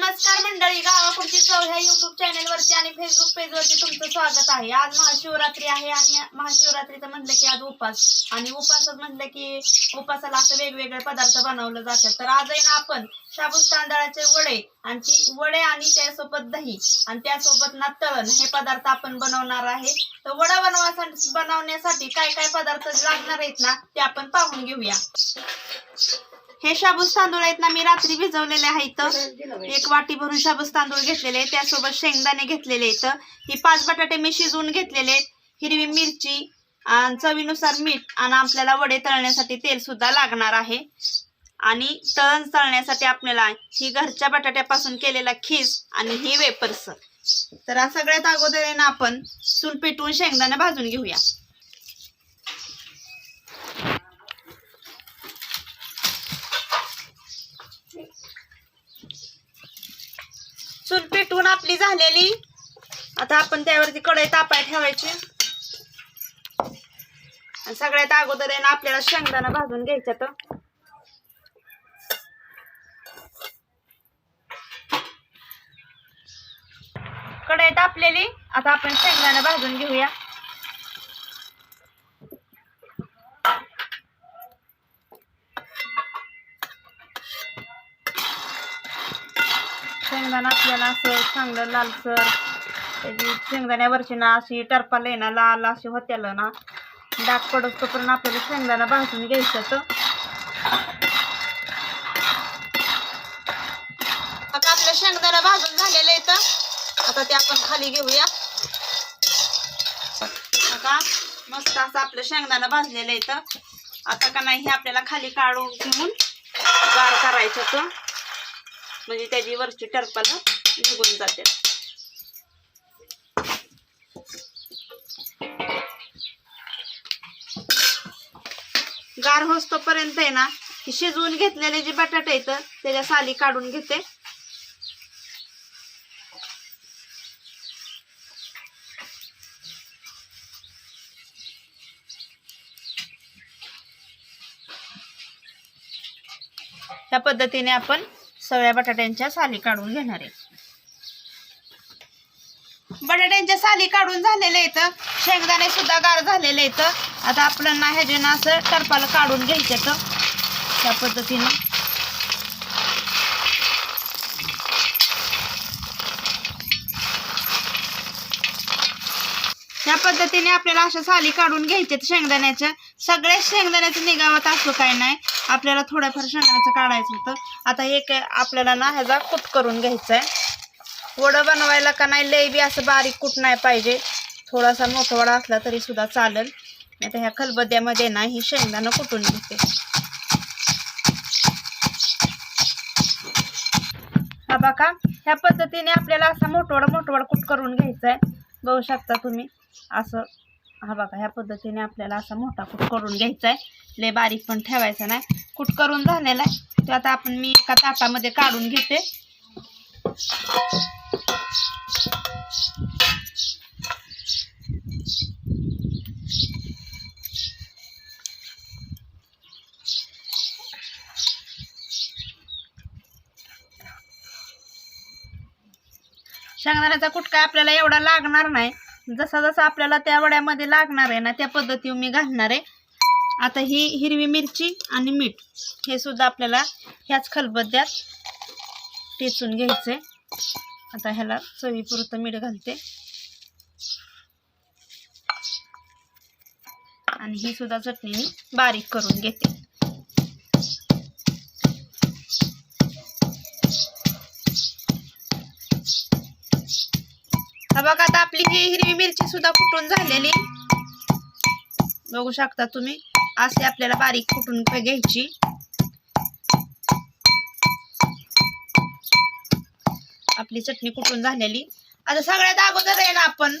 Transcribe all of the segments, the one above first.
नमस्कार मंडळी गावाकडची चव ह्या युट्यूब चॅनल वरती आणि फेसबुक पेज वरती तुमचं स्वागत आहे. आज महाशिवरात्री आहे आणि महाशिवरात्रीचं म्हणलं की आज उपास. आणि उपासात म्हणलं की उपासाला असं वेगवेगळे पदार्थ बनवले जातात. तर आज आहे ना आपण शाबूस तांदळाचे वडे आणि ती वडे आणि त्यासोबत दही आणि त्यासोबत ना तळण हे पदार्थ आपण बनवणार आहे. तर वडा बनवास बनवण्यासाठी काय काय पदार्थ लागणार आहेत ना ते आपण पाहून घेऊया. हे शाबूस तांदूळ आहेत ना मी रात्री भिजवलेले आहेत एक वाटी भरून शाबूस तांदूळ घेतलेले आहेत. त्यासोबत शेंगदाणे घेतलेले आहेत ही पाच बटाटे मी शिजवून घेतलेले आहेत. हिरवी मिरची आणि चवीनुसार मीठ आणि आपल्याला वडे तळण्यासाठी तेल सुद्धा लागणार आहे. आणि तळण तळण्यासाठी आपल्याला ही घरच्या बटाट्यापासून केलेला खीस आणि ही वेपर्स तर सगळ्यात अगोदर आहे ना आपण चूल पेटवून शेंगदाणे भाजून घेऊया. पेटवून आपली झालेली. आता आपण त्यावरती कढई तापाय ठेवायची. आणि सगळ्यात अगोदर आहे ना आपल्याला शेंगदाणा भाजून घ्यायचा तर कढई तापलेली. आता आपण शेंगदाणा भाजून घेऊया. शेंगदाणा आपल्याला असं चांगलं लालसर त्याची शेंगदाण्यावरची ना अशी टरपाल आहे ना लाल अशी होत्याला ना डाग पडत तोपर्यंत आपल्याला शेंगदाणा भाजून घ्यायचं तर आता आपल्या शेंगदाणा भाजून झालेलं आहे तर आता ते आपण खाली घेऊया. आता मस्त असं आपलं शेंगदाणा भाजलेलं आहे तर आता का नाही हे आपल्याला खाली काढून घेऊन गार करायचं तर म्हणजे त्याची वरची टरपाला निघून जाते गार होतोपर्यंत आहे ना शिजवून घेतलेले जे बटाटे आहेत त्याच्या साली काढून घेते. ह्या पद्धतीने आपण सगळ्या बटाट्यांच्या साली काढून घेणार आहे. बटाट्यांच्या साली काढून झालेले आहेत. शेंगदाणे सुद्धा गार झालेले आहेत. आता आपल्याला ह्याच्यानं असं टरपाला काढून घ्यायचं. त्या पद्धतीने. पद्धतीने आपल्याला अशा साली काढून घ्यायच्या शेंगदाण्याच्या. सगळ्या शेंगदाण्याचं निघावत असं काय नाही. आपल्याला थोड्याफार शेंगदाण्याचं काढायचं होतं. आता हे काय आपल्याला ना ह्याचा कुट करून घ्यायचा आहे वडं बनवायला का नाही लई बी असं बारीक कुट नाही पाहिजे. थोडासा मोठा वडा असला तरी सुद्धा चालेल. आता ह्या खलबद्यामध्ये ना ही शेंगदाणं कुटून घेते. हा बघा ह्या पद्धतीने आपल्याला असा मोठवडा मोठवडा कुट करून घ्यायचा आहे बघू शकता तुम्ही. असं हा बघा ह्या पद्धतीने आपल्याला असा मोठा कुट करून घ्यायचा आहे लय बारीक पण ठेवायचा नाही. कुट करून झालेला आहे. तो आता आपण मी एका ताटामध्ये काढून घेते. शेंगदाण्याचा कुटका आपल्याला एवढा लागणार नाही. जसा जसा आपल्याला त्या वड्यामध्ये लागणार आहे ना त्या पद्धतीवर मी घालणार आहे. आता ही हिरवी मिरची आणि मीठ हे सुद्धा आपल्याला ह्याच खलबद्यात टेचून आहे आता ह्याला चवीपुरतं मीठ घालते. आणि ही सुद्धा चटणी मी बारीक करून घेते. हा बघा आता आपली ही हिरवी मिरची सुद्धा कुटून झालेली. बघू शकता तुम्ही असे आपल्याला बारीक कुटून घ्यायची. आपली चटणी कुटून झालेली. आता सगळ्यात अगोदर आहे ना आपण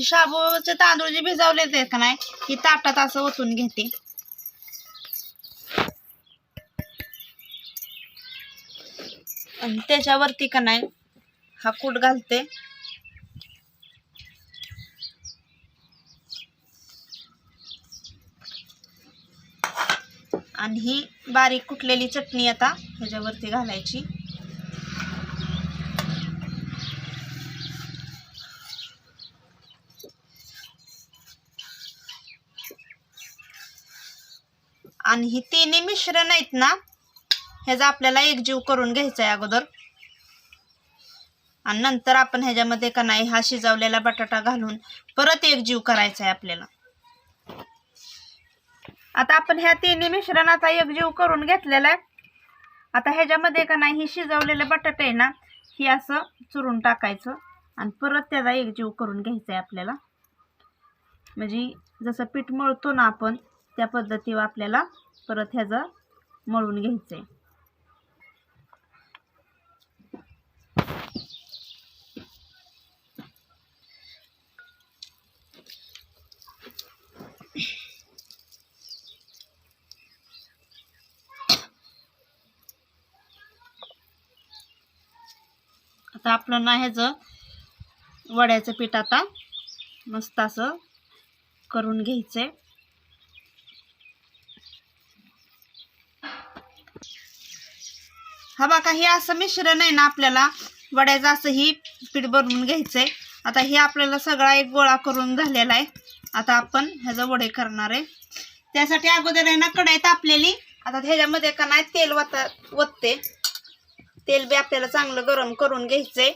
शाबूचे तांदूळ जे भिजवले ते का नाही ही ताटात असं ओतून घेते. आणि त्याच्यावरती का नाही हा कूट घालते. आणि ही बारीक कुठलेली चटणी आता ह्याच्यावरती घालायची. आणि ही तिन्ही मिश्रण आहेत ना ह्याचा आपल्याला एकजीव करून घ्यायचा आहे अगोदर. आणि नंतर आपण ह्याच्यामध्ये का नाही हा शिजवलेला बटाटा घालून परत एक जीव करायचा आहे आपल्याला. आता आपण ह्या तिन्ही मिश्रणाचा एकजीव करून घेतलेला आहे आता ह्याच्यामध्ये का नाही ही शिजवलेले बटाटे आहे ना ही असं चुरून टाकायचं आणि परत त्याचा एक जीव करून घ्यायचा आहे आपल्याला. म्हणजे जसं पीठ मळतो ना आपण त्या पद्धतीवर आपल्याला परत ह्याचं मळून घ्यायचं आहे आपलं ना ह्याचं वड्याचं पीठ आता मस्त असं करून घ्यायचंय हा बघा हे असं मिश्रण आहे ना आपल्याला वड्याचं असं ही पीठ बनवून घ्यायचंय आता हे आपल्याला सगळा एक गोळा करून झालेला आहे. आता आपण ह्याचं वडे करणार आहे. त्यासाठी अगोदर आहे ना कढाई तापलेली. आता ह्याच्यामध्ये का नाही तेल वत वतते. तेल बी आपल्याला चांगलं गरम करून घ्यायचंय.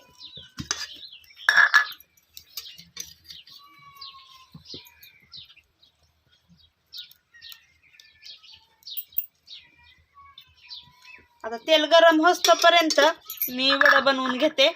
आता तेल गरम होस्तपर्यंत मी वडा बनवून घेते.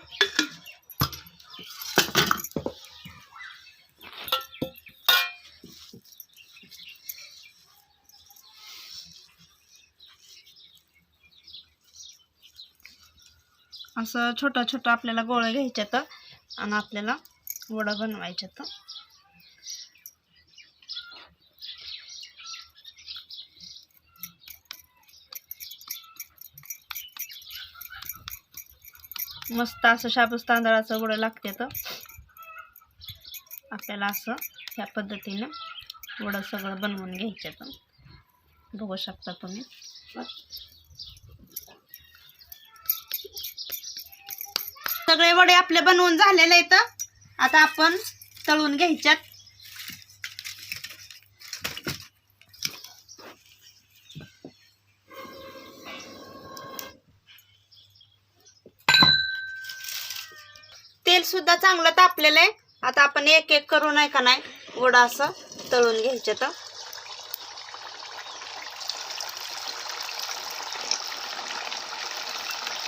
असं छोटं छोटं आपल्याला गोळ घ्यायच्या तर आणि आपल्याला वड बनवायच्या तर. मस्त असं शाबूस तांदळाचं गोळं लागते तर. आपल्याला असं ह्या पद्धतीनं वडं सगळं बनवून घ्यायचं बघू शकता तुम्ही. सगळे वडे आपले बनवून झालेले आहेत. आता आपण तळून घ्यायच्यात. तेल सुद्धा चांगलं तापलेलं आहे. आता आपण एक एक करून आहे का नाही? वडा असं तळून घ्यायचं तर.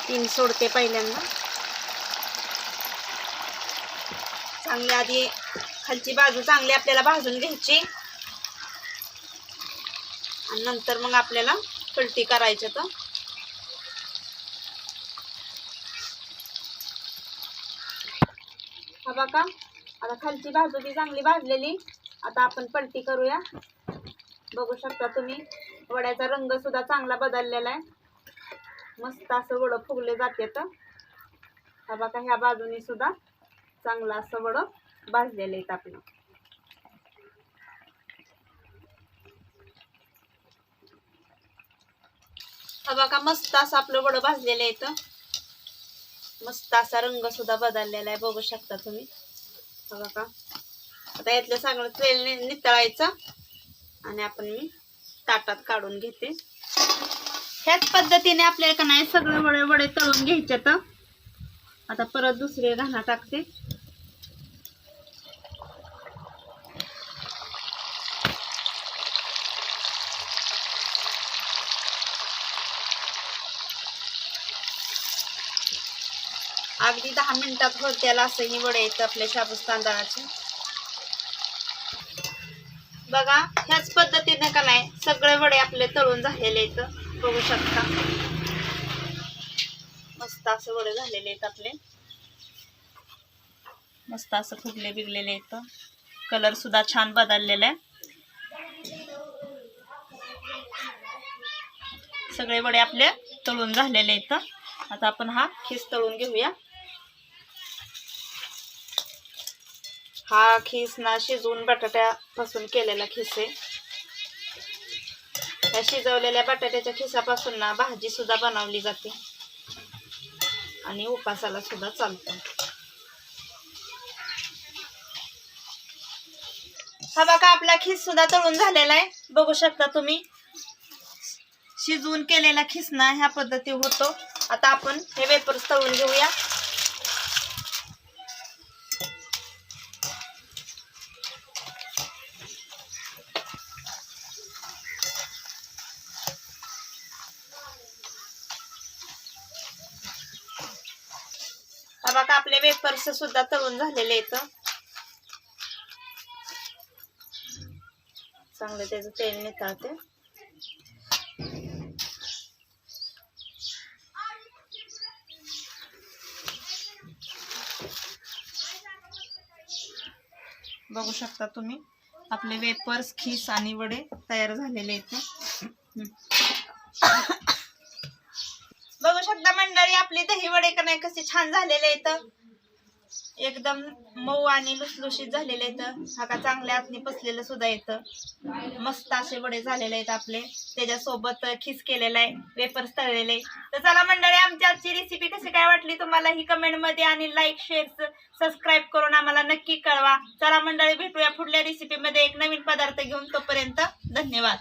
तीन सोडते पहिल्यांदा. चांगली आधी खालची बाजू चांगली आपल्याला भाजून घ्यायची. आणि नंतर मग आपल्याला पलटी करायची तर. हा बघा आता खालची बाजू बी चांगली भाजलेली. आता आपण पलटी करूया. बघू शकता तुम्ही वड्याचा रंग सुद्धा चांगला बदललेला आहे. मस्त असं वडं फुगले जाते तर. हा बघा ह्या बाजूनी सुद्धा चांगलं असं वडं भाजलेलं आहेत आपलं. हा बघा मस्त असं आपलं वडं भाजलेलं आहे मस्त असा रंग सुद्धा बदललेला आहे बघू शकता तुम्ही. हा बघा. आता यातलं चांगलं तेल नितळायचं आणि आपण मी ताटात काढून घेते. ह्याच पद्धतीने आपल्याला का नाही सगळे वडे वडे तळून घ्यायचे तर. आता परत दुसरे घाणा टाकते. अगदी दहा मिनिटात होत्याला असं ही वडे येतं आपल्या शाबूस तांदळाचे. बघा ह्याच पद्धतीने का नाही सगळे वडे आपले तळून झालेले आहेत. बघू शकता. मस्त असं वडे झालेले आहेत आपले. मस्त असं फुगले बिगलेले आहेत. कलर सुद्धा छान बदललेला आहे. सगळे वडे आपले तळून झालेले आहेत. आता आपण हा खिस तळून घेऊया. हा खीस ना शिजवून बटाट्यापासून केलेला खिस आहे. या शिजवलेल्या बटाट्याच्या खिसापासून ना भाजी सुद्धा बनवली जाते. आणि उपासाला सुद्धा चालतो. हा बघा आपला खीस सुद्धा तळून झालेला आहे. बघू शकता तुम्ही. शिजवून केलेला खिसना ह्या पद्धती होतो. आता आपण हे वेपर्स तळून घेऊया. बघा आपले वेपर्स सुद्धा तळून झालेले आहेत. चांगलं त्याचं तेल नितळते. बघू शकता तुम्ही आपले वेपर्स खीस आणि वडे तयार झालेले आहेत. मंडळी आपले दही वडे का नाही कसे छान झालेले आहेत. एकदम मऊ आणि लुसलुशीत झालेले आहेत. हा का चांगल्या आतनी पसलेलं सुद्धा येतं मस्त असे वडे झालेले आहेत आपले. त्याच्यासोबत खीस केलेला आहे वेपर्स तळलेले तर चला मंडळी आमची आजची रेसिपी कशी काय वाटली तुम्हाला? ही कमेंटमध्ये आणि लाईक शेअर सबस्क्राईब करून आम्हाला नक्की कळवा. चला मंडळी भेटूया पुढल्या रेसिपी मध्ये. एक नवीन पदार्थ घेऊन तोपर्यंत धन्यवाद.